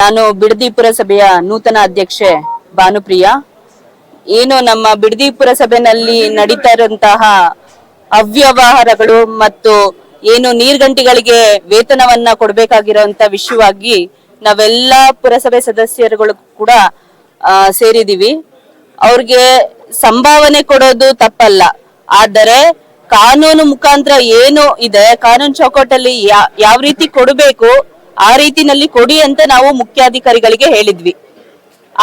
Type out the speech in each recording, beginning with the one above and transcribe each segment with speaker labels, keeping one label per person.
Speaker 1: ನಾನು ಬಿಡದಿ ಪುರಸಭೆಯ ನೂತನ ಅಧ್ಯಕ್ಷೆ ಭಾನುಪ್ರಿಯ. ಏನು ನಮ್ಮ ಬಿಡದಿ ಪುರಸಭೆನಲ್ಲಿ ನಡೀತಾ ಇರುವಂತಹ ಅವ್ಯವಹಾರಗಳು ಮತ್ತು ಏನು ನೀರ್ಗಂಟಿಗಳಿಗೆ ವೇತನವನ್ನ ಕೊಡ್ಬೇಕಾಗಿರೋಂತ ವಿಷಯವಾಗಿ ನಾವೆಲ್ಲ ಪುರಸಭೆ ಸದಸ್ಯರುಗಳು ಕೂಡ ಸೇರಿದೀವಿ. ಅವ್ರಿಗೆ ಸಂಭಾವನೆ ಕೊಡೋದು ತಪ್ಪಲ್ಲ. ಆದರೆ ಕಾನೂನು ಮುಖಾಂತರ ಏನು ಇದೆ, ಕಾನೂನು ಚೌಕಟ್ಟಲ್ಲಿ ಯಾವ ರೀತಿ ಕೊಡಬೇಕು ಆ ರೀತಿನಲ್ಲಿ ಕೊಡಿ ಅಂತ ನಾವು ಮುಖ್ಯಾಧಿಕಾರಿಗಳಿಗೆ ಹೇಳಿದ್ವಿ.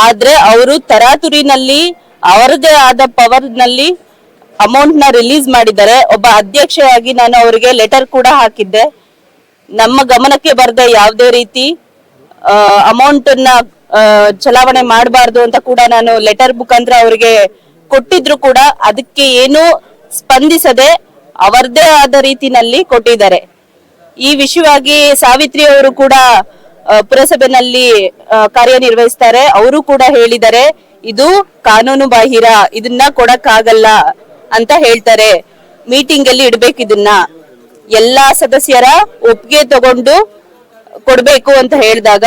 Speaker 1: ಆದ್ರೆ ಅವರು ತರಾತುರಿನಲ್ಲಿ ಅವರದೇ ಆದ ಪವರ್ನಲ್ಲಿ ಅಮೌಂಟ್ನ ರಿಲೀಸ್ ಮಾಡಿದ್ದಾರೆ. ಒಬ್ಬ ಅಧ್ಯಕ್ಷೆಯಾಗಿ ನಾನು ಅವರಿಗೆ ಲೆಟರ್ ಕೂಡ ಹಾಕಿದ್ದೆ. ನಮ್ಮ ಗಮನಕ್ಕೆ ಬರದೆ ಯಾವುದೇ ರೀತಿ ಅಮೌಂಟ್ನ ಚಲಾವಣೆ ಮಾಡಬಾರ್ದು ಅಂತ ಕೂಡ ನಾನು ಲೆಟರ್ ಮುಖಾಂತರ ಅವರಿಗೆ ಕೊಟ್ಟಿದ್ರು ಕೂಡ ಅದಕ್ಕೆ ಏನು ಸ್ಪಂದಿಸದೆ ಅವರದೇ ಆದ ರೀತಿನಲ್ಲಿ ಕೊಟ್ಟಿದ್ದಾರೆ. ಈ ವಿಷಯವಾಗಿ ಸಾವಿತ್ರಿ ಅವರು ಕೂಡ ಪುರಸಭೆನಲ್ಲಿ ಕಾರ್ಯನಿರ್ವಹಿಸ್ತಾರೆ. ಅವರು ಕೂಡ ಹೇಳಿದರೆ, ಇದು ಕಾನೂನು ಬಾಹಿರ, ಇದನ್ನ ಕೊಡಕ್ಕಾಗಲ್ಲ ಅಂತ ಹೇಳ್ತಾರೆ. ಮೀಟಿಂಗ್ ಅಲ್ಲಿ ಇಡ್ಬೇಕು ಇದನ್ನ. ಎಲ್ಲಾ ಸದಸ್ಯರ ಒಪ್ಪಿಗೆ ತಗೊಂಡು ಕೊಡ್ಬೇಕು ಅಂತ ಹೇಳಿದಾಗ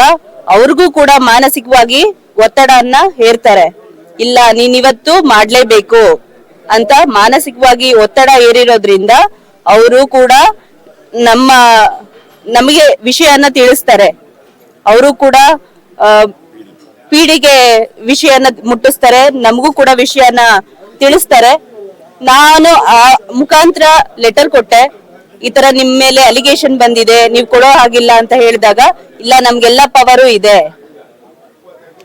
Speaker 1: ಅವ್ರಿಗೂ ಕೂಡ ಮಾನಸಿಕವಾಗಿ ಒತ್ತಡವನ್ನ ಹೇರ್ತಾರೆ. ಇಲ್ಲ ನೀನ್ ಇವತ್ತು ಮಾಡ್ಲೇಬೇಕು ಅಂತ ಮಾನಸಿಕವಾಗಿ ಒತ್ತಡ ಏರಿರೋದ್ರಿಂದ ಅವರು ಕೂಡ ನಮ್ಮ, ನಮಗೆ ವಿಷಯನ ತಿಳಿಸ್ತಾರೆ. ಅವರು ಕೂಡ ಪೀಡಿಗೆ ವಿಷಯನ ಮುಟ್ಟಿಸ್ತಾರೆ, ನಮಗೂ ಕೂಡ ವಿಷಯನ ತಿಳಿಸ್ತಾರೆ. ನಾನು ಆ ಮುಖಾಂತರ ಲೆಟರ್ ಕೊಟ್ಟೆ. ಈ ತರ ನಿಮ್ ಮೇಲೆ ಅಲಿಗೇಷನ್ ಬಂದಿದೆ, ನೀವು ಕೊಡೋ ಹಾಗಿಲ್ಲ ಅಂತ ಹೇಳಿದಾಗ, ಇಲ್ಲ, ನಮ್ಗೆಲ್ಲ ಪವರು ಇದೆ.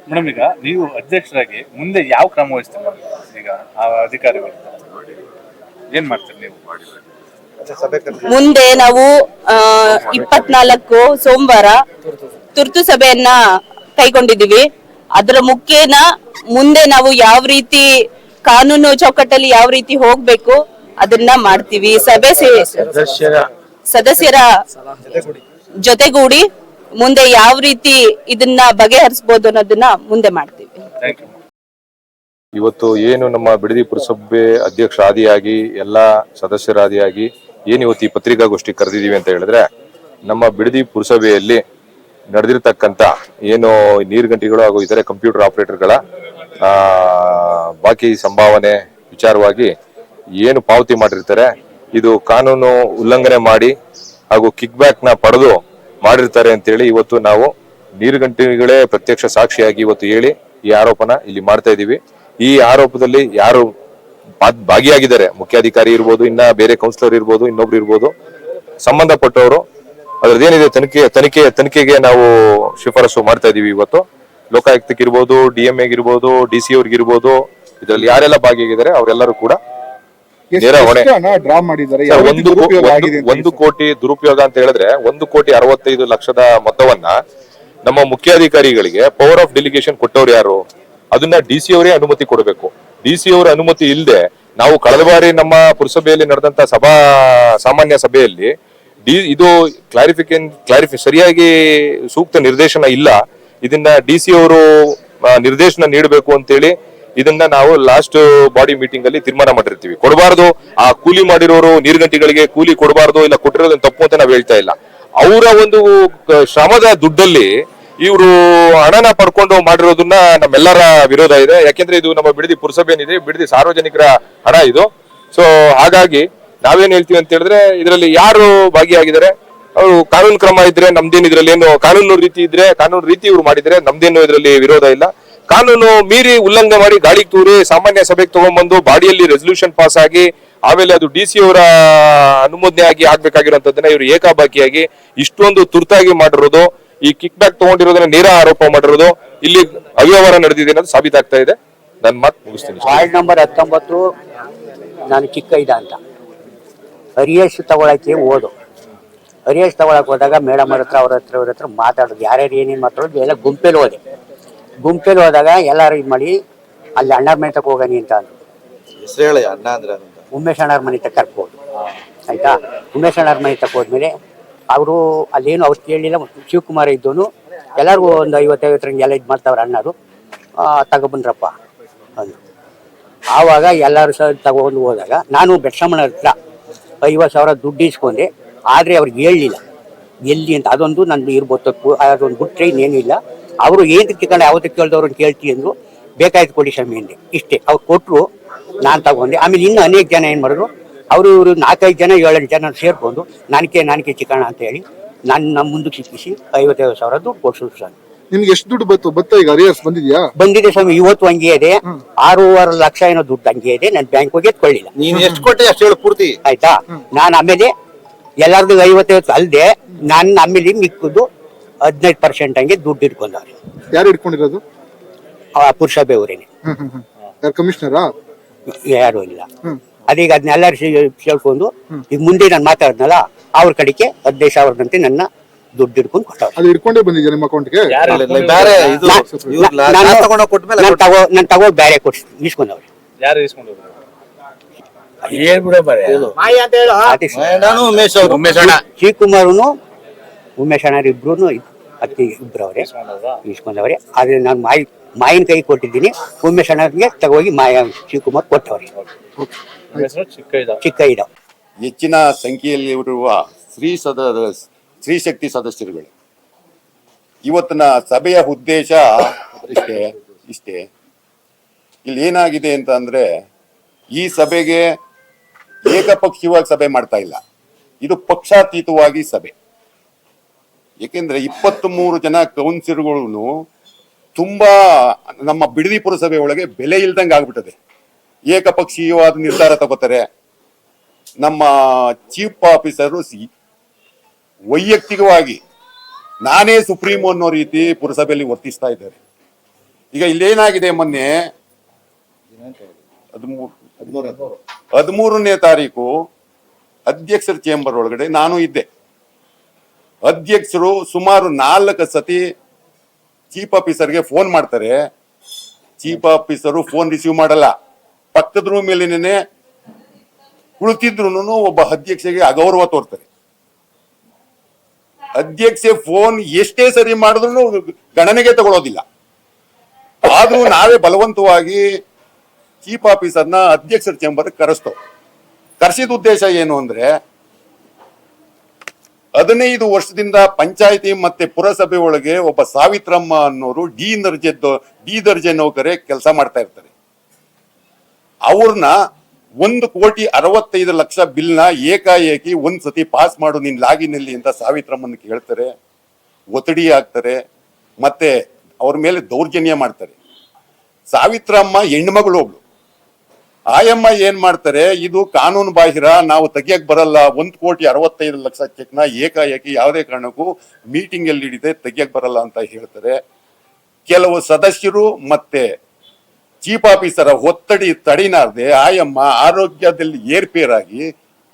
Speaker 2: ಮೇಡಮ್, ಈಗ ನೀವು ಅಧ್ಯಕ್ಷರಾಗಿ ಮುಂದೆ ಯಾವ ಕ್ರಮ ವಹಿಸ್ತೀರಿ ಈಗ ಅಧಿಕಾರಿಗಳು ಏನ್ ಮಾಡ್ತೀರಿ ನೀವು?
Speaker 1: ಮುಂದೆ ನಾವು ಆ, ಇಪ್ಪತ್ನಾಲ್ಕು ಸೋಮವಾರ ತುರ್ತು ಸಭೆಯನ್ನ ಕೈಗೊಂಡಿದ್ದೀವಿ. ಅದರ ಮುಖೇನ ಮುಂದೆ ನಾವು ಯಾವ ರೀತಿ ಕಾನೂನು ಚೌಕಟ್ಟಲ್ಲಿ ಯಾವ ರೀತಿ ಹೋಗ್ಬೇಕು ಅದನ್ನ ಮಾಡ್ತೀವಿ. ಸಭೆ ಸದಸ್ಯರ ಜೊತೆಗೂಡಿ ಮುಂದೆ ಯಾವ ರೀತಿ ಇದನ್ನ ಬಗೆಹರಿಸಬಹುದು ಅನ್ನೋದನ್ನ ಮುಂದೆ ಮಾಡ್ತೀವಿ.
Speaker 2: ಥ್ಯಾಂಕ್ ಯು
Speaker 3: ಇವತ್ತು ಏನು ನಮ್ಮ ಬಿಡದಿ ಪುರಸಭೆ ಅಧ್ಯಕ್ಷರಾದಿಯಾಗಿ ಎಲ್ಲ ಸದಸ್ಯರಾದಿಯಾಗಿ ಏನು ಇವತ್ತು ಈ ಪತ್ರಿಕಾಗೋಷ್ಠಿ ಕರೆದಿದ್ದೀವಿ ಅಂತ ಹೇಳಿದ್ರೆ, ನಮ್ಮ ಬಿಡದಿ ಪುರಸಭೆಯಲ್ಲಿ ನಡೆದಿರ್ತಕ್ಕಂಥ ಏನು ನೀರುಗಂಟಿಗಳು ಹಾಗೂ ಇತರೆ ಕಂಪ್ಯೂಟರ್ ಆಪರೇಟರ್ಗಳ ಬಾಕಿ ಸಂಭಾವನೆ ವಿಚಾರವಾಗಿ ಏನು ಪಾವತಿ ಮಾಡಿರ್ತಾರೆ, ಇದು ಕಾನೂನು ಉಲ್ಲಂಘನೆ ಮಾಡಿ ಹಾಗೂ ಕಿಕ್ ಬ್ಯಾಕ್ನ ಪಡೆದು ಮಾಡಿರ್ತಾರೆ ಅಂತೇಳಿ ಇವತ್ತು ನಾವು ನೀರುಗಂಟಿಗಳೇ ಪ್ರತ್ಯಕ್ಷ ಸಾಕ್ಷಿಯಾಗಿ ಇವತ್ತು ಹೇಳಿ ಈ ಆರೋಪನ ಇಲ್ಲಿ ಮಾಡ್ತಾ ಇದ್ದೀವಿ ಈ ಆರೋಪದಲ್ಲಿ ಯಾರು ಭಾಗಿಯಾಗಿದ್ದಾರೆ. ಮುಖ್ಯಾಧಿಕಾರಿ ಇರ್ಬೋದು ಇನ್ನ ಬೇರೆ ಕೌನ್ಸಿಲರ್ ಇರ್ಬೋದು ಇನ್ನೊಬ್ರು ಇರ್ಬೋದು. ಸಂಬಂಧಪಟ್ಟವರು ಅದ್ರದ್ದೇನಿದೆ ತನಿಖೆ ತನಿಖೆ ತನಿಖೆಗೆ ನಾವು ಶಿಫಾರಸು ಮಾಡ್ತಾ ಇದೀವಿ ಇವತ್ತು. ಲೋಕಾಯುಕ್ತಕ್ಕೆ ಇರ್ಬೋದು D M DC D C ಅವ್ರಿಗಿರ್ಬೋದು ಇದರಲ್ಲಿ ಯಾರೆಲ್ಲ ಭಾಗಿಯಾಗಿದ್ದಾರೆ ಅವರೆಲ್ಲರೂ ಕೂಡ ನೇರ ಹೊಣೆ.
Speaker 4: ಡ್ರಾ ಮಾಡಿದ್ದಾರೆ?
Speaker 3: ಒಂದು ಒಂದು- ಒಂದು ಕೋಟಿ ದುರುಪಯೋಗ ಅಂತ ಹೇಳಿದ್ರೆ ಒಂದು ಕೋಟಿ ಅರವತ್ತೈದು ಲಕ್ಷದ ಮೊತ್ತವನ್ನ ನಮ್ಮ ಮುಖ್ಯಾಧಿಕಾರಿಗಳಿಗೆ ಪವರ್ ಆಫ್ ಡೆಲಿಗೇಷನ್ ಕೊಟ್ಟವ್ರು ಯಾರು? ಅದನ್ನ ಡಿ ಸಿ ಅವರೇ ಅನುಮತಿ ಕೊಡಬೇಕು. ಡಿ ಸಿ ಅವರ ಅನುಮತಿ ಇಲ್ಲದೆ ನಾವು ಕಳೆದ ಬಾರಿ ನಮ್ಮ ಪುರಸಭೆಯಲ್ಲಿ ನಡೆದಂತ ಸಭಾ, ಸಾಮಾನ್ಯ ಸಭೆಯಲ್ಲಿ ಡಿ ಇದು ಕ್ಲಾರಿಫಿಕೇನ್ ಕ್ಲಾರಿಫಿ ಸರಿಯಾಗಿ ಸೂಕ್ತ ನಿರ್ದೇಶನ ಇಲ್ಲ. ಇದನ್ನ ಡಿ ಸಿ ಅವರು ನಿರ್ದೇಶನ ನೀಡಬೇಕು ಅಂತೇಳಿ ಇದನ್ನ ನಾವು ಲಾಸ್ಟ್ ಬಾಡಿ ಮೀಟಿಂಗ್ ಅಲ್ಲಿ ತೀರ್ಮಾನ ಮಾಡಿರ್ತೀವಿ. ಕೊಡಬಾರ್ದು. ಆ ಕೂಲಿ ಮಾಡಿರೋರು ನೀರ್ಗಂಟಿಗಳಿಗೆ ಕೂಲಿ ಕೊಡಬಾರ್ದು ಇಲ್ಲ ಕೊಟ್ಟಿರೋದನ್ನ ತಪ್ಪು ಅಂತ ನಾವು ಹೇಳ್ತಾ ಇಲ್ಲ. ಅವರ ಒಂದು ಶ್ರಮದ ದುಡ್ಡಲ್ಲಿ ಇವರು ಹಣನ ಪಡ್ಕೊಂಡು ಮಾಡಿರೋದನ್ನ ನಮ್ಮೆಲ್ಲರ ವಿರೋಧ ಇದೆ. ಯಾಕೆಂದ್ರೆ ಇದು ನಮ್ಮ ಬಿಡದಿ ಪುರಸಭೆ ಏನಿದೆ ಬಿಡದಿ ಸಾರ್ವಜನಿಕರ ಹಣ ಇದು. ಸೊ ಹಾಗಾಗಿ ನಾವೇನ್ ಹೇಳ್ತೀವಿ ಅಂತ ಹೇಳಿದ್ರೆ, ಇದರಲ್ಲಿ ಯಾರು ಭಾಗಿಯಾಗಿದ್ದಾರೆ? ಅವರು ಕಾನೂನು ಕ್ರಮ ಇದ್ರೆ ನಮ್ದೇನು ಇದ್ರಲ್ಲಿ ಏನು ಕಾನೂನು ರೀತಿ ಇದ್ರೆ, ಕಾನೂನು ರೀತಿ ಇವ್ರು ಮಾಡಿದ್ರೆ ನಮ್ದೇನು ಇದರಲ್ಲಿ ವಿರೋಧ ಇಲ್ಲ. ಕಾನೂನು ಮೀರಿ ಉಲ್ಲಂಘನೆ ಮಾಡಿ ಗಾಳಿ ತೂರಿ ಸಾಮಾನ್ಯ ಸಭೆಗೆ ತಗೊಂಡ್ಬಂದು ಬಾಡಿಯಲ್ಲಿ ರೆಸಲ್ಯೂಷನ್ ಪಾಸ್ ಆಗಿ, ಆಮೇಲೆ ಅದು ಡಿ ಸಿ ಅವರ ಅನುಮೋದನೆ ಆಗಿ ಆಗ್ಬೇಕಾಗಿರುವಂತದ್ದನ್ನ ಇವರು ಏಕಾಬಾಕಿಯಾಗಿ ಇಷ್ಟೊಂದು ತುರ್ತಾಗಿ ಮಾಡಿರೋದು. ಈ ಕಿಕ್ ಬ್ಯಾಕ್ ತಗೊಂಡಿರೋದನ್ನ ನೇರ ಆರೋಪ ಮಾಡಿರೋದು ಇಲ್ಲಿ ಅವ್ಯವಹಾರ ನಡೆದಿದೆ ಅನ್ನೋದು ಸಾಬೀತಾಗ್ತಾ ಇದೆ. ನನ್ನ ಮಾತು ಮುಗಿಸ್ತೀನಿ.
Speaker 5: ವಾರ್ಡ್ ನಂಬರ್ ಹತ್ತೊಂಬತ್ತು ನಾನು ಕಿಕ್ ಇದ ಅಂತ. ಹರಿಯಶ್ ತಗೊಳಕ್ಕೆ ಓದು ಹರಿಯೇಶ್ ತಗೊಳಕ್ ಹೋದಾಗ ಮೇಡಮ್ ಅವ್ರ ಹತ್ರ ಅವ್ರ ಹತ್ರ ಅವ್ರ ಹತ್ರ ಮಾತಾಡೋದು. ಯಾರ್ಯಾರು ಏನೇನು ಮಾತಾಡೋದು ಎಲ್ಲ ಗುಂಪೇಲಿ ಹೋದೆ. ಗುಂಪೇಲಿ ಹೋದಾಗ ಎಲ್ಲರೂ ಇದು ಮಾಡಿ ಅಲ್ಲಿ ಅಣ್ಣರ ಮನೆ ತಕ ಹೋಗನಿ ಅಂತ ಅಂದ್ರು. ಉಮೇಶ್ ಅಣ್ಣರ ಮನೆ ತಕ್ಕ ಕರ್ಬೋದು ಆಯ್ತಾ? ಉಮೇಶ್ ಅಣ್ಣರ ಮನೆ ತಕ್ಕ ಹೋದ್ಮೇಲೆ ಅವರು ಅಲ್ಲೇನು ಅವ್ರು ಕೇಳಲಿಲ್ಲ ಶಿವಕುಮಾರ್ ಇದ್ದೋನು ಎಲ್ಲರಿಗೂ ಒಂದು ಐವತ್ತೈವತ್ತರ ಎಲ್ಲ ಇದು ಮಾಡ್ತಾವ್ರ ಅಣ್ಣರು. ತಗೊಬಂದ್ರಪ್ಪ ಅದು ಆವಾಗ ಎಲ್ಲರೂ ಸಹ ತಗೊಂಡು ಹೋದಾಗ, ನಾನು ಬೆಟ್ಸಮ್ಮನ ಹತ್ರ ಐವತ್ತು ಸಾವಿರ ದುಡ್ಡು ಇಸ್ಕೊಂಡೆ, ಆದರೆ ಅವ್ರಿಗೆ ಹೇಳಲಿಲ್ಲ ಎಲ್ಲಿ ಅಂತ, ಅದೊಂದು ನಂದು ಇರ್ಬೋದು ತಪ್ಪು, ಅದೊಂದು ಬಿಟ್ಟರೆ ಇನ್ನೇನಿಲ್ಲ. ಅವರು ಏನು ತಿಕ್ಕೊಂಡು ಯಾವತ್ತು ಕೇಳ್ದವ್ರು ಅಂತ ಕೇಳ್ತಿ ಅಂದರು, ಬೇಕಾಯ್ತು ಕೊಡಿ ಸ್ವಾಮಿ ಅಂದೆ. ಇಷ್ಟೇ, ಅವ್ರು ಕೊಟ್ಟರು ನಾನು ತಗೊಂಡೆ. ಆಮೇಲೆ ಇನ್ನೂ ಅನೇಕ ಜನ ಏನು ಮಾಡಿದ್ರು ಅವರು ಇವರು ನಾಲ್ಕೈದು ಜನ ಏಳೆಂಟು ಜನ ಸೇರ್ಕೊಂಡು ನಾನಕೆ ನಾನಕೆ ಚಿಕಣ ಅಂತ ಹೇಳಿ ನನ್ನ ಮುಂದಕ್ಕೆ ಸಿಕ್ಕಿಸಿ ಐವತ್ತೈದು ಸಾವಿರ ದುಡ್ಡು ಕೊಡ್ಸಿದ್ರು ಸ್ವಾಮಿ
Speaker 4: ನಿಮ್ಗೆ ಎಷ್ಟು ದುಡ್ಡು ಬತ್ತು ಬತ್ತ ಈಗ? ಅರಿಯರ್ಸ್ ಬಂದಿದ್ಯಾ?
Speaker 5: ಬಂದಿದೆ ಸ್ವಾಮಿ ಇವತ್ತು ಹಂಗೆ ಇದೆ. ಆರೂವರೆ ಲಕ್ಷ ಏನೋ ದುಡ್ಡು ಹಂಗೆ ಇದೆ ನಾನು ಬ್ಯಾಂಕ್ ಹೋಗಿ ಎತ್ಕೊಳ್ಳಿಲ್ಲ.
Speaker 4: ನೀನ್ ಎಷ್ಟು ಕೊಟ್ಟೆ ಅಷ್ಟು ಹೇಳು ಪೂರ್ತಿ.
Speaker 5: ಆಯ್ತಾ? ನಾನು ಆಮೇಲೆ ಎಲ್ಲರದ್ದು ಐವತ್ತೈವತ್ತು ಅಲ್ಲದೆ ನಾನು ಆಮೇಲೆ ಮಿಕ್ಕದು ಹದಿನೈದು ಪರ್ಸೆಂಟ್ ಹಂಗೆ ದುಡ್ಡು ಇಟ್ಕೊಂಡವ್ರೆ.
Speaker 4: ಯಾರು ಇಟ್ಕೊಂಡಿರೋದು?
Speaker 5: ಆ
Speaker 4: ಬೇವರೇನೆ. ಯಾರು ಕಮಿಷನರಾ?
Speaker 5: ಯಾರು ಇಲ್ಲ.
Speaker 4: ಹ್ಮ್.
Speaker 5: ಅದೀಗ ಅದನ್ನೆಲ್ಲ ಕೇಳ್ಕೊಂಡು ಈಗ ಮುಂದೆ ನಾನು ಮಾತಾಡಿದ್ನಲ್ಲ ಅವ್ರ ಕಡೆಗೆ ಹದಿನೈದು ಸಾವಿರದಂತೆ ನನ್ನ ದುಡ್ಡು ಹಿಡ್ಕೊಂಡು ಕೊಟ್ಟವ್ರು.
Speaker 4: ಅದು ಇಟ್ಕೊಂಡೇ ಬಂದಿದ್ಯಾ ನಿಮ್ಮ ಅಕೌಂಟ್ಗೆ
Speaker 2: ಯಾರು
Speaker 4: ಬೇರೆ ಇದು
Speaker 5: ನಾ-
Speaker 4: ಇವ್ರು
Speaker 5: ನಾ- ನಾನು ನಾನು ತಗೋ ನಾನು ತಗೋ ಬೇರೆ ಕೊಡ್ಸಿ ಇಸ್ಕೊಂಡವ್ರೆ
Speaker 2: ಯಾರು
Speaker 5: ಶಿವಕುಮಾರನು ಉಮೇಶ್ ಅಣ್ಣ ಇಬ್ರು
Speaker 2: ಇಸ್ಕೊಂಡೋದ್ರಾ?
Speaker 5: ಇಸ್ಕೊಂಡವ್ರೆ? ಆದ್ರೆ ನಾನು ಮಾಯಿ ಮಾಯಿನ ಕೈ ಕೊಟ್ಟಿದ್ದೀನಿ. ಉಮೇಶ್ ಅಣ್ಣಗೆ ತಗೋಗಿ ಮಾಯ ಶಿವಕುಮಾರ್ ಕೊಟ್ಟವ್ರೆ.
Speaker 6: ಹೆಚ್ಚಿನ ಸಂಖ್ಯೆಯಲ್ಲಿ ಸಂಖ್ಯೆಯಲ್ಲಿರುವ ಸ್ತ್ರೀ ಸದ ಸ್ತ್ರೀ ಶಕ್ತಿ ಸದಸ್ಯರುಗಳು. ಇವತ್ತಿನ ಸಭೆಯ ಉದ್ದೇಶ ಇಷ್ಟೇ ಇಷ್ಟೇ. ಇಲ್ಲಿ ಏನಾಗಿದೆ ಅಂತ ಅಂದ್ರೆ ಈ ಸಭೆಗೆ ಏಕಪಕ್ಷೀಯವಾಗಿ ಸಭೆ ಮಾಡ್ತಾ ಇಲ್ಲ. ಇದು ಪಕ್ಷಾತೀತವಾಗಿ ಸಭೆ. ಏಕೆಂದ್ರೆ ಇಪ್ಪತ್ತ್ ಮೂರು ಜನ ಕೌನ್ಸಿಲರ್ಗಳು ತುಂಬಾ ನಮ್ಮ ಬಿಡದಿ ಪುರಸಭೆ ಒಳಗೆ ಬೆಲೆ ಇಲ್ದಂಗೆ ಆಗ್ಬಿಟ್ಟದೆ. ಏಕಪಕ್ಷೀಯವಾದ ನಿರ್ಧಾರ ತಗೋತಾರೆ. ನಮ್ಮ ಚೀಫ್ ಆಫೀಸರು ವೈಯಕ್ತಿಕವಾಗಿ ನಾನೇ ಸುಪ್ರೀಂ ಅನ್ನೋ ರೀತಿ ಪುರಸಭೆಯಲ್ಲಿ ವರ್ತಿಸ್ತಾ ಇದ್ದಾರೆ. ಈಗ ಇಲ್ಲೇನಾಗಿದೆ ಮೊನ್ನೆ? ಹದಿಮೂರು, ಹದಿಮೂರನೇ ತಾರೀಕು ಅಧ್ಯಕ್ಷರ ಚೇಂಬರ್ ಒಳಗಡೆ ನಾನು ಇದ್ದೆ. ಅಧ್ಯಕ್ಷರು ಸುಮಾರು ನಾಲ್ಕು ಸತಿ ಚೀಫ್ ಆಫೀಸರ್ಗೆ ಫೋನ್ ಮಾಡ್ತಾರೆ. ಚೀಫ್ ಆಫೀಸರು ಫೋನ್ ರಿಸೀವ್ ಮಾಡಲ್ಲ. ಪಕ್ಕದ ರೂಮಲ್ಲಿನೇ ಕುಳಿತಿದ್ರು ಒಬ್ಬ ಅಧ್ಯಕ್ಷಗೆ ಅಗೌರವ ತೋರ್ತಾರೆ. ಅಧ್ಯಕ್ಷೆ ಫೋನ್ ಎಷ್ಟೇ ಸರಿ ಮಾಡಿದ್ರು ಗಣನೆಗೆ ತಗೊಳ್ಳೋದಿಲ್ಲ ಆದ್ರೂ ನಾವೇ ಬಲವಂತವಾಗಿ ಚೀಫ್ ಆಫೀಸರ್ನ ಅಧ್ಯಕ್ಷರ ಚೇಂಬರ್ ಕರೆಸ್ತೋ ಕರೆಸಿದ ಉದ್ದೇಶ ಏನು ಅಂದ್ರೆ, ಹದಿನೈದು ವರ್ಷದಿಂದ ಪಂಚಾಯತಿ ಮತ್ತೆ ಪುರಸಭೆ ಒಳಗೆ ಒಬ್ಬ ಸಾವಿತ್ರಮ್ಮ ಅನ್ನೋರು ಡಿ ದರ್ಜೆ ಡಿ ದರ್ಜೆ ನೌಕರೇ ಕೆಲಸ ಮಾಡ್ತಾ ಇರ್ತಾರೆ. ಅವ್ರನ್ನ ಒಂದು ಕೋಟಿ ಅರವತ್ತೈದು ಲಕ್ಷ ಬಿಲ್ನ ಏಕಾಏಕಿ ಒಂದ್ ಸತಿ ಪಾಸ್ ಮಾಡು ನಿನ್ ಲಾಗಿನಲ್ಲಿ ಅಂತ ಸಾವಿತ್ರಮ್ಮನ ಕೇಳ್ತಾರೆ, ಒತ್ತಡಿ ಆಗ್ತಾರೆ ಮತ್ತೆ ಅವ್ರ ಮೇಲೆ ದೌರ್ಜನ್ಯ ಮಾಡ್ತಾರೆ. ಸಾವಿತ್ರಮ್ಮ ಹೆಣ್ಮಗಳು ಒಬ್ಳು. ಆಯಮ್ಮ ಏನ್ ಮಾಡ್ತಾರೆ, ಇದು ಕಾನೂನು ಬಾಹಿರ, ನಾವು ತೆಗಿಯಕ್ ಬರಲ್ಲ, ಒಂದ್ ಕೋಟಿ ಅರವತ್ತೈದು ಲಕ್ಷ ಚೆಕ್ನ ಏಕಾಏಕಿ ಯಾವುದೇ ಕಾರಣಕ್ಕೂ ಮೀಟಿಂಗ್ ಅಲ್ಲಿ ಹಿಡಿದೆ ತೆಗಿಯಕ್ ಬರಲ್ಲ ಅಂತ ಹೇಳ್ತಾರೆ. ಕೆಲವು ಸದಸ್ಯರು ಮತ್ತೆ ಚೀಫ್ ಆಫೀಸರ ಒತ್ತಡಿ ತಡಿನಾರ್ದೆ ಆಯಮ್ಮ ಆರೋಗ್ಯದಲ್ಲಿ ಏರ್ಪೇರಾಗಿ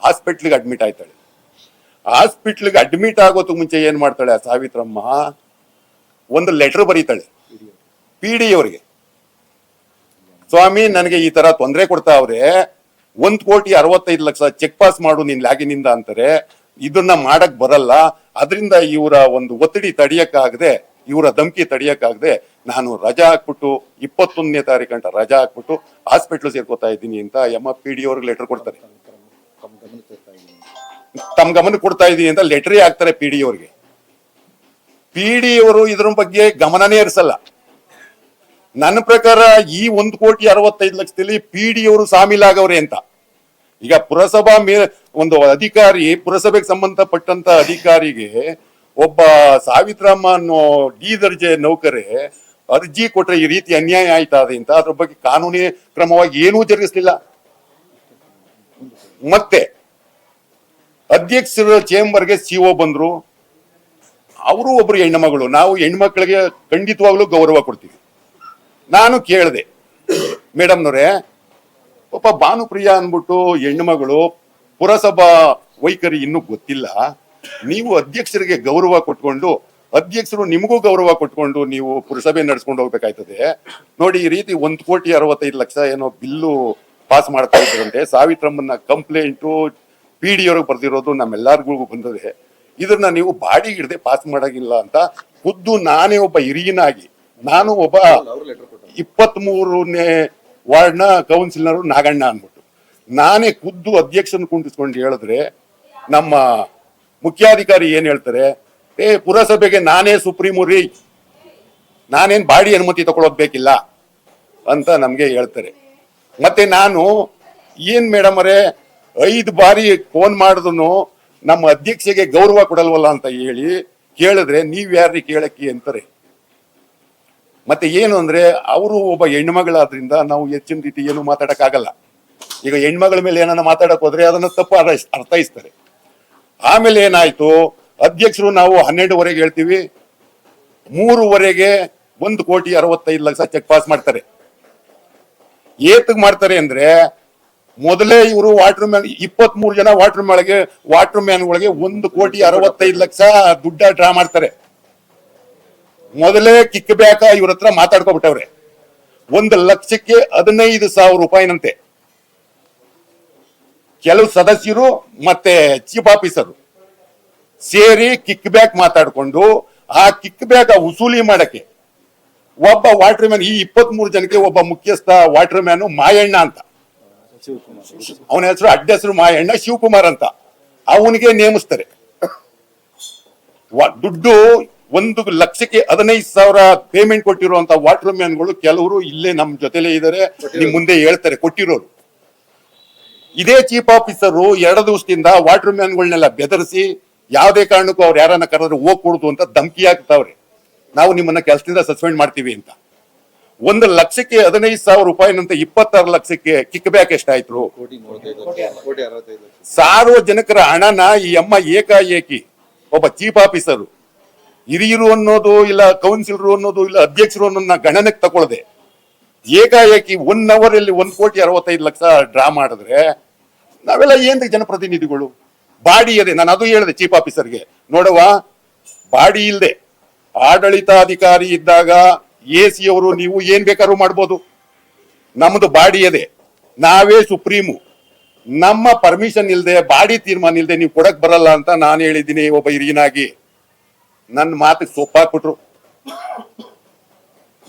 Speaker 6: ಹಾಸ್ಪಿಟ್ಲಿಗೆ ಅಡ್ಮಿಟ್ ಆಯ್ತಾಳೆ. ಹಾಸ್ಪಿಟ್ಲಿಗೆ ಅಡ್ಮಿಟ್ ಆಗೋದಕ್ಕೆ ಮುಂಚೆ ಏನ್ ಮಾಡ್ತಾಳೆ ಆ ಸಾವಿತ್ರಮ್ಮ? ಒಂದು ಲೆಟರ್ ಬರೀತಾಳೆ ಪಿ ಡಿ ಅವರಿಗೆ. ಸ್ವಾಮಿ, ನನಗೆ ಈ ತರ ತೊಂದರೆ ಕೊಡ್ತಾ ಅವ್ರೆ, ಒಂದು ಕೋಟಿ ಅರವತ್ತೈದು ಲಕ್ಷ ಚೆಕ್ ಪಾಸ್ ಮಾಡು ನಿನ್ ಲ್ಯಾಗಿನಿಂದ ಅಂತಾರೆ, ಇದನ್ನ ಮಾಡಕ್ ಬರಲ್ಲ, ಅದರಿಂದ ಇವರ ಒಂದು ಒತ್ತಡಿ ತಡಿಯಕ್ಕಾಗದೆ ಇವರ ಧಮಕಿ ತಡಿಯಕ್ಕಾಗದೆ ನಾನು ರಜಾ ಹಾಕ್ಬಿಟ್ಟು ಇಪ್ಪತ್ತೊಂದನೇ ತಾರೀಕು ಗಂಟ ರಜಾ ಹಾಕ್ಬಿಟ್ಟು ಹಾಸ್ಪಿಟ್ಲ್ ಸೇರ್ಕೋತಾ ಇದ್ದೀನಿ ಅಂತ ಎಂ ಎಫ್ ಪಿ ಡಿ ಅವ್ರಿಗೆ ಲೆಟರ್ ಕೊಡ್ತಾರೆ. ತಮ್ಮ ಗಮನ ಕೊಡ್ತಾ ಇದ್ದೀನಿ ಅಂತ ಲೆಟರೇ ಹಾಕ್ತಾರೆ ಪಿ ಡಿ ಅವ್ರಿಗೆ. ಪಿ ಡಿ ಅವರು ಇದ್ರ ಬಗ್ಗೆ ಗಮನನೇ ಇರಿಸಲ್ಲ. ನನ್ನ ಪ್ರಕಾರ ಈ ಒಂದು ಕೋಟಿ ಅರವತ್ತೈದು ಲಕ್ಷದಲ್ಲಿ ಪಿ ಡಿ ಅವರು ಸಾಮೀಲಾಗವ್ರೆ ಅಂತ. ಈಗ ಪುರಸಭಾ ಮೇ ಒಂದು ಅಧಿಕಾರಿ, ಪುರಸಭೆಗೆ ಸಂಬಂಧಪಟ್ಟಂತ ಅಧಿಕಾರಿಗೆ ಒಬ್ಬ ಸಾವಿತ್ರಮ್ಮ ಅನ್ನೋ ಡಿ ದರ್ಜೆ ನೌಕರೇ ಅರ್ಜಿ ಕೊಟ್ಟರೆ ಈ ರೀತಿ ಅನ್ಯಾಯ ಆಯ್ತಾ ಅಂತ, ಅದ್ರ ಬಗ್ಗೆ ಕಾನೂನಿ ಕ್ರಮವಾಗಿ ಏನೂ ಜರುಗಿಸ್ಲಿಲ್ಲ. ಮತ್ತೆ ಅಧ್ಯಕ್ಷರ ಚೇಂಬರ್ಗೆ ಸಿಒ ಬಂದ್ರು. ಅವರು ಒಬ್ರು ಹೆಣ್ಮಗಳು ನಾವು ಹೆಣ್ಮಕ್ಳಿಗೆ ಖಂಡಿತವಾಗ್ಲೂ ಗೌರವ ಕೊಡ್ತೀವಿ. ನಾನು ಕೇಳಿದೆ, ಮೇಡಮ್ನವ್ರೆ, ಒಬ್ಬ ಭಾನುಪ್ರಿಯ ಅಂದ್ಬಿಟ್ಟು ಹೆಣ್ಮಗಳು ಪುರಸಭಾ ವೈಖರಿ ಇನ್ನೂ ಗೊತ್ತಿಲ್ಲ. ನೀವು ಅಧ್ಯಕ್ಷರಿಗೆ ಗೌರವ ಕೊಟ್ಕೊಂಡು, ಅಧ್ಯಕ್ಷರು ನಿಮಗೂ ಗೌರವ ಕೊಟ್ಕೊಂಡು ನೀವು ಪುರಸಭೆ ನಡ್ಸ್ಕೊಂಡು ಹೋಗ್ಬೇಕಾಯ್ತದೆ. ನೋಡಿ, ಈ ರೀತಿ ಒಂದ್ ಕೋಟಿ ಅರವತ್ತೈದು ಲಕ್ಷ ಏನೋ ಬಿಲ್ಲು ಪಾಸ್ ಮಾಡ್ತಾ ಇದ್ರಂತೆ. ಸಾವಿತ್ರಮ್ಮನ ಕಂಪ್ಲೇಂಟು ಪಿ ಡಿ ಅವ್ರಿಗೆ ಬರ್ದಿರೋದು ನಮ್ಮೆಲ್ಲರಿಗೂ ಬಂದದೆ. ಇದನ್ನ ನೀವು ಬಾಡಿಗೆ ಹಿಡ್ದೆ ಪಾಸ್ ಮಾಡೋಂಗಿಲ್ಲ ಅಂತ ಖುದ್ದು ನಾನೇ ಒಬ್ಬ ಹಿರಿಯನಾಗಿ, ನಾನು ಒಬ್ಬ ಇಪ್ಪತ್ತ್ ಮೂರನೇ ವಾರ್ಡ್ನ ಕೌನ್ಸಿಲರ್ ನಾಗಣ್ಣ ಅನ್ಬಿಟ್ಟು ನಾನೇ ಖುದ್ದು ಅಧ್ಯಕ್ಷನ ಕುಂಟಿಸ್ಕೊಂಡು ಹೇಳಿದ್ರೆ ನಮ್ಮ ಮುಖ್ಯಾಧಿಕಾರಿ ಏನ್ ಹೇಳ್ತಾರೆ, ಏ, ಪುರಸಭೆಗೆ ನಾನೇ ಸುಪ್ರೀಮು ರೀ, ನಾನೇನ್ ಬಾಡಿ ಅನುಮತಿ ತಗೊಳ್ಳೋದ್ ಬೇಕಿಲ್ಲ ಅಂತ ನಮ್ಗೆ ಹೇಳ್ತಾರೆ. ಮತ್ತೆ ನಾನು, ಏನ್ ಮೇಡಮ್ ಅವರೇ, ಐದು ಬಾರಿ ಫೋನ್ ಮಾಡಿದ್ರು ನಮ್ಮ ಅಧ್ಯಕ್ಷೆಗೆ ಗೌರವ ಕೊಡಲ್ವಲ್ಲ ಅಂತ ಹೇಳಿ ಕೇಳಿದ್ರೆ ನೀವ್ ಯಾರ್ರಿ ಕೇಳಕ್ಕೆ ಅಂತಾರೆ. ಮತ್ತೆ ಏನು ಅಂದ್ರೆ, ಅವರು ಒಬ್ಬ ಹೆಣ್ಮಗಳಾದ್ರಿಂದ ನಾವು ಹೆಚ್ಚಿನ ರೀತಿ ಏನು ಮಾತಾಡಕ್ಕಾಗಲ್ಲ. ಈಗ ಹೆಣ್ಮಗಳ ಮೇಲೆ ಏನನ್ನ ಮಾತಾಡಕ್ ಹೋದ್ರೆ ಅದನ್ನ ತಪ್ಪು ಅರ್ಥ- ಅರ್ಥೈಸ್ತಾರೆ. ಆಮೇಲೆ ಏನಾಯ್ತು? ಅಧ್ಯಕ್ಷರು ನಾವು ಹನ್ನೆರಡುವರೆಗೆ ಹೇಳ್ತೀವಿ. ಮೂರುವರೆಗೆ ಒಂದು ಕೋಟಿ ಅರವತ್ತೈದು ಲಕ್ಷ ಚೆಕ್ ಪಾಸ್ ಮಾಡ್ತಾರೆ. ಏತಗ್ ಮಾಡ್ತಾರೆ ಅಂದ್ರೆ, ಮೊದಲೇ ಇವರು ವಾಟರ್ ಮ್ಯಾನ್ ಇಪ್ಪತ್ತ್ ಮೂರು ಜನ ವಾಟರ್ ಮ್ಯಾನ್ಗೆ ವಾಟರ್ ಮ್ಯಾನ್ಗಳಿಗೆ ಒಂದು ಕೋಟಿ ಅರವತ್ತೈದು ಲಕ್ಷ ದುಡ್ಡ ಡ್ರಾ ಮಾಡ್ತಾರೆ. ಮೊದಲೇ ಕಿಕ್ ಬ್ಯಾಕ್ ಇವ್ರ ಹತ್ರ ಮಾತಾಡ್ಕೊಬಿಟ್ಟವ್ರೆ. ಒಂದು ಲಕ್ಷಕ್ಕೆ ಹದಿನೈದು ಸಾವಿರ ರೂಪಾಯಿನಂತೆ. ಕೆಲವು ಸದಸ್ಯರು ಮತ್ತೆ ಚೀಫ್ ಆಫೀಸರು ಸೇರಿ ಕಿಕ್ ಬ್ಯಾಕ್ ಮಾತಾಡ್ಕೊಂಡು, ಆ ಕಿಕ್ ಬ್ಯಾಕ್ ವಸೂಲಿ ಮಾಡಕ್ಕೆ ಒಬ್ಬ ವಾಟರ್ ಮ್ಯಾನ್ ಈ ಇಪ್ಪತ್ತ್ ಮೂರು ಜನಕ್ಕೆ ಒಬ್ಬ ಮುಖ್ಯಸ್ಥ ವಾಟರ್ ಮ್ಯಾನು ಮಾಯಣ್ಣ ಅಂತ. ಅವನ ಹೆಸರು, ಅಡ್ಡ ಹೆಸರು ಮಾಯಣ್ಣ ಶಿವಕುಮಾರ್ ಅಂತ. ಅವನಿಗೆ ನೇಮಿಸ್ತಾರೆ. ದುಡ್ಡು ಒಂದು ಲಕ್ಷಕ್ಕೆ ಹದಿನೈದು ಸಾವಿರ ಪೇಮೆಂಟ್ ಕೊಟ್ಟಿರುವಂತ ವಾಟರ್ ಮ್ಯಾನ್ಗಳು ಕೆಲವರು ಇಲ್ಲೇ ನಮ್ಮ ಜೊತೆಲೇ ಇದ್ದಾರೆ. ನಿಮ್ ಮುಂದೆ ಹೇಳ್ತಾರೆ, ಕೊಟ್ಟಿರೋರು. ಇದೇ ಚೀಫ್ ಆಫೀಸರು ಎರಡು ದಿವಸದಿಂದ ವಾಟರ್ ಮ್ಯಾನ್ಗಳನ್ನೆಲ್ಲ ಬೆದರಿಸಿ ಯಾವುದೇ ಕಾರಣಕ್ಕೂ ಅವ್ರು ಯಾರನ್ನ ಕರೆದ್ರೆ ಹೋಗ್ಕೊಡುದು ಅಂತ ಧಮಕಿ ಹಾಕ್ತಾವ್ರೆ. ನಾವು ನಿಮ್ಮನ್ನ ಕೆಲಸದಿಂದ ಸಸ್ಪೆಂಡ್ ಮಾಡ್ತೀವಿ ಅಂತ. ಒಂದು ಲಕ್ಷಕ್ಕೆ ಹದಿನೈದು ಸಾವಿರ ರೂಪಾಯಿನಂತ ಇಪ್ಪತ್ತಾರು ಲಕ್ಷಕ್ಕೆ ಕಿಕ್ ಬ್ಯಾಕ್ ಎಷ್ಟಾಯ್ತು? ಸಾರ್ವಜನಿಕರ ಹಣನ ಈ ಅಮ್ಮ ಏಕಾಏಕಿ, ಒಬ್ಬ ಚೀಫ್ ಆಫೀಸರು. ಹಿರಿಯರು ಅನ್ನೋದು ಇಲ್ಲ, ಕೌನ್ಸಿಲರು ಅನ್ನೋದು ಇಲ್ಲ, ಅಧ್ಯಕ್ಷರು ಅನ್ನೋದನ್ನ ಗಣನೆಗೆ ತಗೊಳ್ಳದೆ ಏಕಾಏಕಿ ಒನ್ ಅವರ್ ಅಲ್ಲಿ ಒಂದ್ ಕೋಟಿ ಅರವತ್ತೈದು ಲಕ್ಷ ಡ್ರಾ ಮಾಡಿದ್ರೆ ನಾವೆಲ್ಲ ಏನ್ ಜನಪ್ರತಿನಿಧಿಗಳು? ಬಾಡಿ ಇದೆ ನಾನು ಅದು ಹೇಳಿದೆ ಚೀಫ್ ಆಫೀಸರ್ಗೆ ನೋಡುವ ಬಾಡಿ ಇಲ್ಲದೆ ಆಡಳಿತಾಧಿಕಾರಿ ಇದ್ದಾಗ ಎ ಸಿ ಅವರು ನೀವು ಏನ್ ಬೇಕಾದ್ರೂ ಮಾಡ್ಬೋದು. ನಮ್ದು ಬಾಡಿ ಇದೆ ನಾವೇ ಸುಪ್ರೀಮು. ನಮ್ಮ ಪರ್ಮಿಷನ್ ಇಲ್ಲದೆ ಬಾಡಿ ತೀರ್ಮಾನ ಇಲ್ಲದೆ ನೀವು ಕೊಡಕ್ ಬರಲ್ಲ ಅಂತ ನಾನು ಹೇಳಿದ್ದೀನಿ ಒಬ್ಬ ಹಿರಿಯನಾಗಿ. ನನ್ನ ಮಾತಿಗೆ ಸೊಪ್ಪಾಕ್ಬಿಟ್ರು.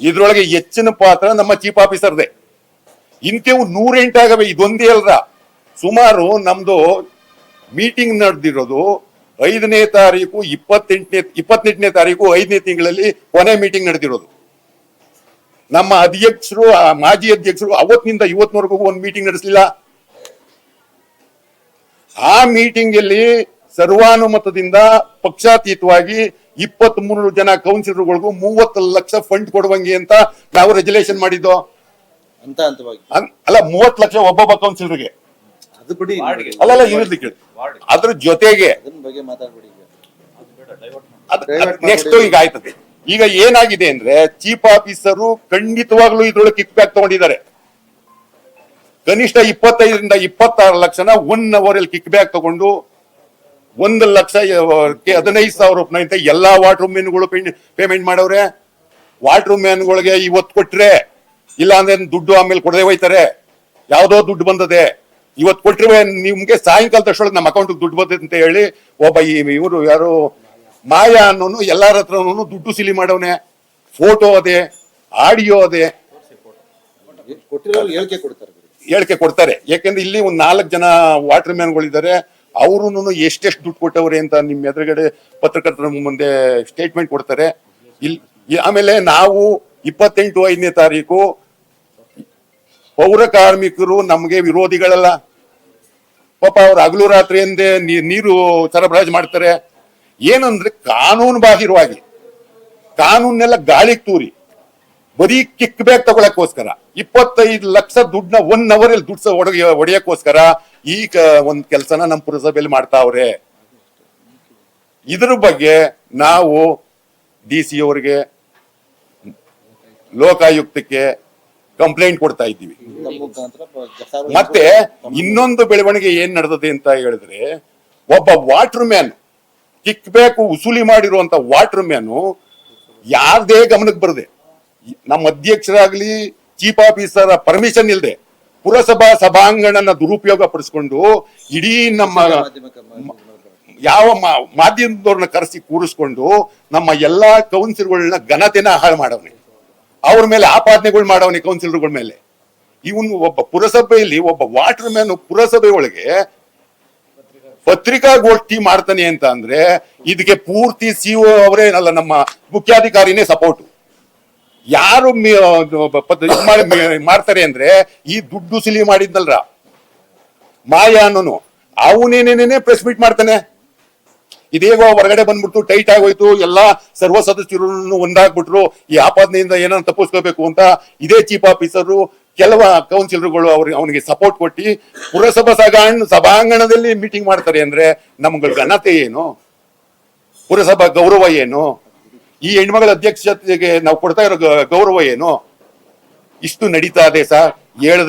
Speaker 6: ಇದ್ರೊಳಗೆ ಹೆಚ್ಚಿನ ಪಾತ್ರ ನಮ್ಮ ಚೀಫ್ ಆಫೀಸರ್ದೆ. ಇಂಥವು ನೂರೆಂಟಾಗವೆ ಇದೊಂದೇ ಅಲ್ರ. ಸುಮಾರು ನಮ್ದು ಮೀಟಿಂಗ್ ನಡೆದಿರೋದು ಐದನೇ ತಾರೀಕು, ಇಪ್ಪತ್ತೆಂಟನೇ ಇಪ್ಪತ್ತೆಂಟನೇ ತಾರೀಕು, ಐದನೇ ತಿಂಗಳಲ್ಲಿ ಕೊನೆ ಮೀಟಿಂಗ್ ನಡೆದಿರೋದು. ನಮ್ಮ ಅಧ್ಯಕ್ಷರು ಮಾಜಿ ಅಧ್ಯಕ್ಷರು ಅವತ್ತಿನಿಂದ ಇವತ್ತಿನವರೆಗೂ ಒಂದು ಮೀಟಿಂಗ್ ನಡೆಸಲಿಲ್ಲ. ಆ ಮೀಟಿಂಗ್ ಅಲ್ಲಿ ಸರ್ವಾನುಮತದಿಂದ ಪಕ್ಷಾತೀತವಾಗಿ ಇಪ್ಪತ್ತ್ ಮೂರು ಜನ ಕೌನ್ಸಿಲರ್ಗಳಿಗೂ ಮೂವತ್ತು ಲಕ್ಷ ಫಂಡ್ ಕೊಡುವಂಗೆ ಅಂತ ನಾವು ರೆಜುಲೇಷನ್ ಮಾಡಿದ್ದು.
Speaker 7: ಅಂತ ಹಂತವಾಗಿ.
Speaker 6: ಅಲ್ಲ ಮೂವತ್ತು ಲಕ್ಷ ಒಬ್ಬೊಬ್ಬ ಕೌನ್ಸಿಲರ್ಗೆ
Speaker 7: ಅದು ಬಿಡಿ.
Speaker 6: ಅಲ್ಲಲ್ಲ ಕೇಳಿ. ಅದ್ರ ಜೊತೆಗೆ
Speaker 7: ಅದನ್ನ ಬಗ್ಗೆ ಮಾತಾಡ್ಬಿಡಿ ಈಗ.
Speaker 6: ನೆಕ್ಸ್ಟ್ ಈಗ ಆಯ್ತದೆ. ಈಗ ಏನಾಗಿದೆ ಅಂದ್ರೆ ಚೀಫ್ ಆಫೀಸರು ಖಂಡಿತವಾಗ್ಲೂ ಇದ್ರೊಳಗೆ ಕಿಕ್ ಬ್ಯಾಕ್ ತಗೊಂಡಿದ್ದಾರೆ. ಕನಿಷ್ಠ ಇಪ್ಪತ್ತೈದರಿಂದ ಇಪ್ಪತ್ತಾರು ಲಕ್ಷನ ಒನ್ ಅವರ್ ಅಲ್ಲಿ ಕಿಕ್ ಬ್ಯಾಕ್ ತಗೊಂಡು ಒಂದು ಲಕ್ಷ ಹದಿನೈದು ಸಾವಿರ ರೂಪಾಯಿ ಅಂತ ಎಲ್ಲಾ ವಾಟರ್ ಮೆನ್ಗಳು ಪೇಮೆಂಟ್ ಮಾಡವ್ರೆ. ವಾಟರ್ ಮ್ಯಾನ್ಗಳಿಗೆ ಇವತ್ತು ಕೊಟ್ರೆ ಇಲ್ಲ ಅಂದ್ರೆ ದುಡ್ಡು ಆಮೇಲೆ ಕೊಡದೆ ಹೋಯ್ತಾರೆ. ಯಾವ್ದೋ ದುಡ್ಡು ಬಂದದೆ. ಇವತ್ತು ಕೊಟ್ಟರೆ ನಿಮ್ಗೆ ಸಾಯಂಕಾಲ ತಕ್ಷಣ ನಮ್ಮ ಅಕೌಂಟ್ ದುಡ್ಡು ಬಂದದೆ ಅಂತ ಹೇಳಿ ಒಬ್ಬ ಈ ಇವರು ಯಾರು ಮಾಯಾ ಅನ್ನೋನು ಎಲ್ಲಾರ ಹತ್ರನೂ ದುಡ್ಡು ಸಿಲಿ ಮಾಡವನೆ. ಫೋಟೋ ಅದೇ ಆಡಿಯೋ ಅದೇ.
Speaker 7: ಕೊಟ್ಟರೆ ಹೇಳಿಕೆ ಕೊಡ್ತಾರೆ. ಬಿಡಿ.
Speaker 6: ಹೇಳಿಕೆ ಕೊಡ್ತಾರೆ. ಯಾಕೆಂದ್ರೆ ಇಲ್ಲಿ ಒಂದ್ ನಾಲ್ಕು ಜನ ವಾಟರ್ ಮ್ಯಾನ್ಗಳಿದ್ದಾರೆ ಅವರು ಎಷ್ಟೆಷ್ಟು ದುಡ್ಡು ಕೊಟ್ಟವ್ರೆ ಅಂತ ನಿಮ್ ಎದುರುಗಡೆ ಪತ್ರಕರ್ತರ ಮುಂದೆ ಸ್ಟೇಟ್ಮೆಂಟ್ ಕೊಡ್ತಾರೆ. ಇಲ್ಲಿ ಆಮೇಲೆ ನಾವು ಇಪ್ಪತ್ತೆಂಟು ಐದನೇ ತಾರೀಕು ಪೌರ ಕಾರ್ಮಿಕರು ನಮಗೆ ವಿರೋಧಿಗಳಲ್ಲ. ಪಾಪ ಅವ್ರು ಹಗಲು ರಾತ್ರಿ ಎಂದೇ ನೀರು ಸರಬರಾಜು ಮಾಡ್ತಾರೆ. ಏನಂದ್ರೆ ಕಾನೂನು ಬಾಹಿರವಾಗಿ ಕಾನೂನೆಲ್ಲ ಗಾಳಿಗೆ ತೂರಿ. ಬರೀ ಕಿಕ್ ಬ್ಯಾಕ್ ತಗೊಳಕ್ಕೋಸ್ಕರ ಇಪ್ಪತ್ತೈದು ಲಕ್ಷ ದುಡ್ಡನ್ನ ಒನ್ ಅವರ್ ಅಲ್ಲಿ ದುಡ್ಸ ಹೊಡೆಯ ಈ ಒಂದ್ ಕೆಲಸನ ನಮ್ಮ ಪುರಸಭೆಯಲ್ಲಿ ಮಾಡ್ತಾವ್ರೆ. ಇದ್ರ ಬಗ್ಗೆ ನಾವು ಡಿ ಸಿ ಅವರಿಗೆ, ಲೋಕಾಯುಕ್ತಕ್ಕೆ ಕಂಪ್ಲೇಂಟ್ ಕೊಡ್ತಾ ಇದ್ದೀವಿ. ಮತ್ತೆ ಇನ್ನೊಂದು ಬೆಳವಣಿಗೆ ಏನ್ ನಡೆದದೆ ಅಂತ ಹೇಳಿದ್ರೆ, ಒಬ್ಬ ವಾಟರ್ ಮ್ಯಾನ್ ಕಿಕ್ ಬ್ಯಾಕ್ ಉಸೂಲಿ ಮಾಡಿರುವಂತ ವಾಟರ್ ಮ್ಯಾನು ಯಾರ್ದೇ ಗಮನಕ್ಕೆ ಬರದೆ. ನಮ್ಮ ಅಧ್ಯಕ್ಷರಾಗ್ಲಿ ಚೀಫ್ ಆಫೀಸರ್ ಪರ್ಮಿಷನ್ ಇಲ್ಲದೆ ಪುರಸಭಾ ಸಭಾಂಗಣನ ದುರುಪಯೋಗ ಪಡಿಸ್ಕೊಂಡು ಇಡೀ ನಮ್ಮ ಯಾವ ಮಾಧ್ಯಮದವ್ರನ್ನ ಕರೆಸಿ ಕೂರಿಸ್ಕೊಂಡು ನಮ್ಮ ಎಲ್ಲಾ ಕೌನ್ಸಿಲ್ಗಳನ್ನ ಘನತೆನ ಹಾಳು ಮಾಡವನೆ. ಅವ್ರ ಮೇಲೆ ಆಪಾದನೆಗಳು ಮಾಡವನೆ ಕೌನ್ಸಿಲರ್ಗಳ ಮೇಲೆ. ಇವನು ಒಬ್ಬ ಪುರಸಭೆಯಲ್ಲಿ ಒಬ್ಬ ವಾಟರ್ ಮ್ಯಾನ್ ಪುರಸಭೆ ಒಳಗೆ ಪತ್ರಿಕಾಗೋಷ್ಠಿ ಮಾಡ್ತಾನೆ ಅಂತ ಅಂದ್ರೆ ಇದಕ್ಕೆ ಪೂರ್ತಿ ಸಿಒ ಅವರೇ ಅಲ್ಲ ನಮ್ಮ ಮುಖ್ಯಾಧಿಕಾರಿನೇ ಸಪೋರ್ಟ್. ಯಾರು ಮಾಡ್ತಾರೆ ಅಂದ್ರೆ ಈ ದುಡ್ಡು ಸಿಲಿ ಮಾಡಿದ್ನಲ್ರ. ಮಾಯ ಅನ್ನೋನು. ಅವನೇನೇನೇನೆ ಪ್ರೆಸ್ ಮೀಟ್ ಮಾಡ್ತಾನೆ. ಇದೇಗೋ ಹೊರಗಡೆ ಬಂದ್ಬಿಟ್ಟು ಟೈಟ್ ಆಗೋಯ್ತು. ಎಲ್ಲಾ ಸರ್ವ ಸದಸ್ಯರು ಒಂದಾಗ್ಬಿಟ್ರು. ಈ ಆಪಾದನೆಯಿಂದ ಏನನ್ನ ತಪ್ಪಿಸ್ಕೋಬೇಕು ಅಂತ ಇದೇ ಚೀಫ್ ಆಫೀಸರು ಕೆಲವ ಕೌನ್ಸಿಲರ್ಗಳು ಅವ್ರಿಗೆ ಅವನಿಗೆ ಸಪೋರ್ಟ್ ಕೊಟ್ಟು ಪುರಸಭಾ ಸಭಾಂಗಣ ಸಭಾಂಗಣದಲ್ಲಿ ಮೀಟಿಂಗ್ ಮಾಡ್ತಾರೆ ಅಂದ್ರೆ ನಮ್ಗಳ ಘನತೆ ಏನು? ಪುರಸಭಾ ಗೌರವ ಏನು? ಈ ಹೆಣ್ಮಗಳ ಅಧ್ಯಕ್ಷತೆಗೆ ನಾವು ಕೊಡ್ತಾ ಇರೋ ಗೌರವ ಏನು? ಇಷ್ಟು ನಡೀತಾ ಇದೆ ಸರ್. ಹೇಳಿದ್ರೆ